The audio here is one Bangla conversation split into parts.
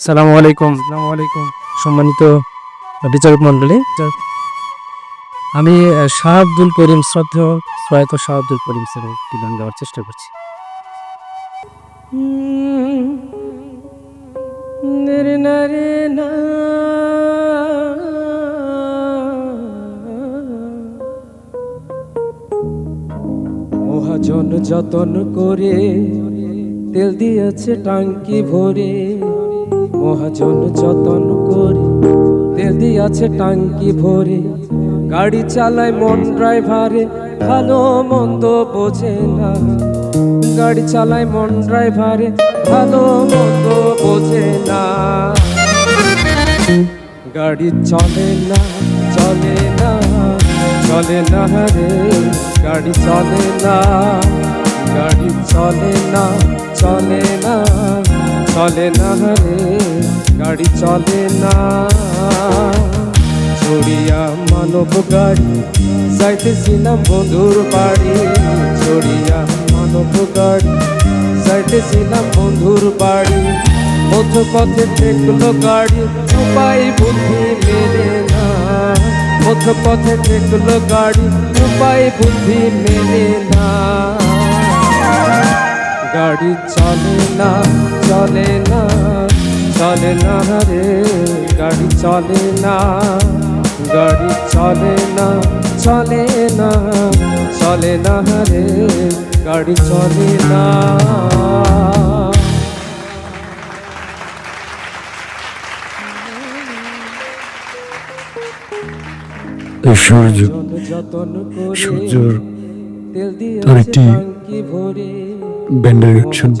সালামু আলাইকুম। সালামু আলাইকুম। সম্মানিত বিচারক মণ্ডলী আমি শাহ আব্দুল করিম শ্রদ্ধেয় প্রয়াত শাহ আব্দুল করিম স্যারের একটি গান গাওয়ার চেষ্টা করছি। মহাজন যতন করে তেল দিয়েছে টাঙ্কি ভরে মহাজন যতন করে তেল দিয়েছে টাঙ্কি ভরে, গাড়ি চালায় মন ড্রাইভারে, ভালো মন্দ বোঝে না। গাড়ি চালায় মন ড্রাইভারে, ভালো মন্দ বোঝে না। গাড়ি চলে না চলে না চলে না রে। গাড়ি চলে না, গাড়ি চলে না চলে না। চলে না রে, গাড়ি চলে না। ছড়িয়া মানব গাড়ি যাইতেছিলাম বন্ধুর বাড়ি। ছড়িয়া মানব গাড়ি যাইতেছিলাম বন্ধুর বাড়ি। মধ্য পথে দেখল গাড়ি, উপায় বুদ্ধি মেলে না। মধ্য পথে দেখল গাড়ি, উপায় বুদ্ধি মেলে না। গাড়ি চলে না। চলে না চলে না রে গাড়ি চলে না গাড়ি চলে না চলে না চলে না রে গাড়ি চলে না। সূর্য যতন সূর্যর তার একটি ব্যান্ডের শুনব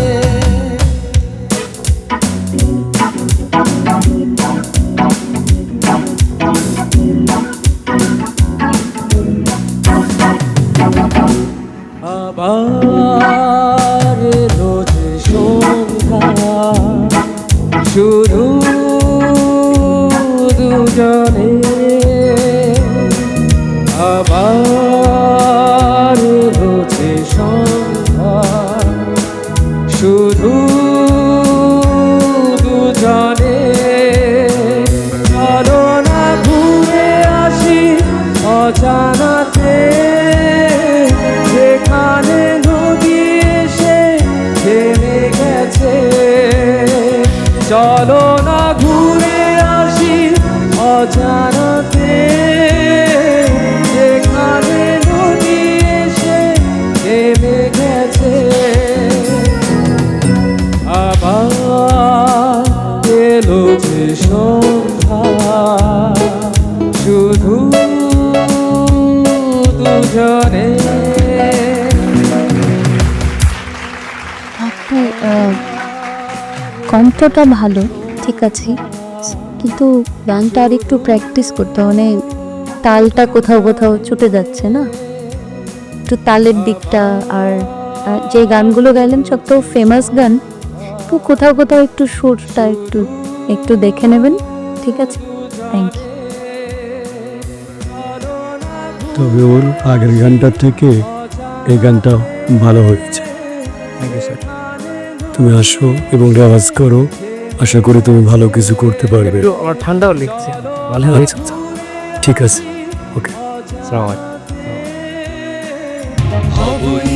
শুধু দুজনে আবার অজানাতে যেখানে নদী এসে থেমে গেছে। আবার এলো যে সন্ধ্যা, শুধু দুজনে। কণ্ঠটা ভালো, ঠিক আছে। কিন্তু গানটা আর একটু প্র্যাকটিস করতে হবে। মানে তালটা কোথাও কোথাও ছুটে যাচ্ছে না? একটু তালের দিকটা আর আর যে গানগুলো গাইলেন সব তো ফেমাস গান তো কোথাও কোথাও একটু সুরটা একটু একটু দেখে নেবেন ঠিক আছে? থ্যাংক ইউ তবে ওর আগের গানটার থেকে এই গানটা ভালো হয়েছে। তুমি আসো এবং রেওয়াজ করো। আশা করি তুমি ভালো কিছু করতে পারবে। আমার ঠান্ডাও লিখছে ভালো আচ্ছা হয়েছে। ঠিক আছে। ওকে। সালাম আলাইকুম। হবই